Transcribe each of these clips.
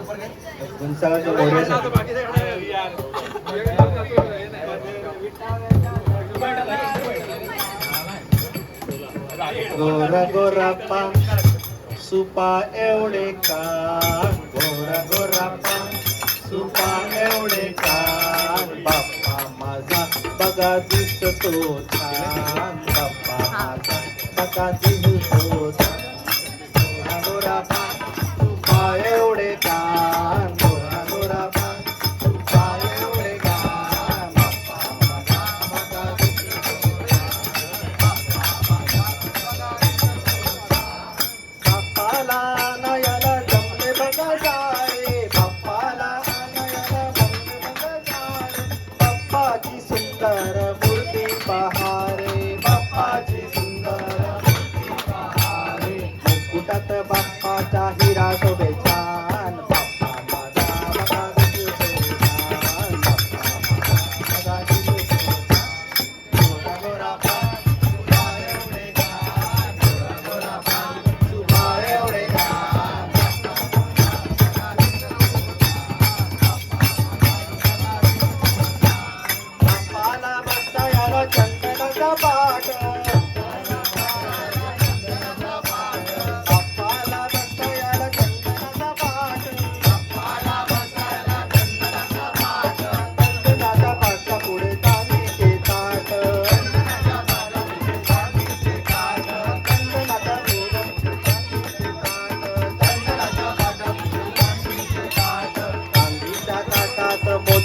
गुंचाळाच्या मोहऱ्यासाठी. गोरा गोरा पान सुपा एवढे का गोरा गोरा पान सुपा एवढे का बाप्पा माझा बघा दिसतो छान बाप्पा माझा बघा दिसतो सुंदर मूर्ती पहारे. बाप्पाची सुंदर मूर्ती पहारे. मुकुटात बाप्पाचा हिरा शोभे छान बाप्पा माझा बघा छान बाप्पा माझा गोरा गोरा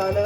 தலை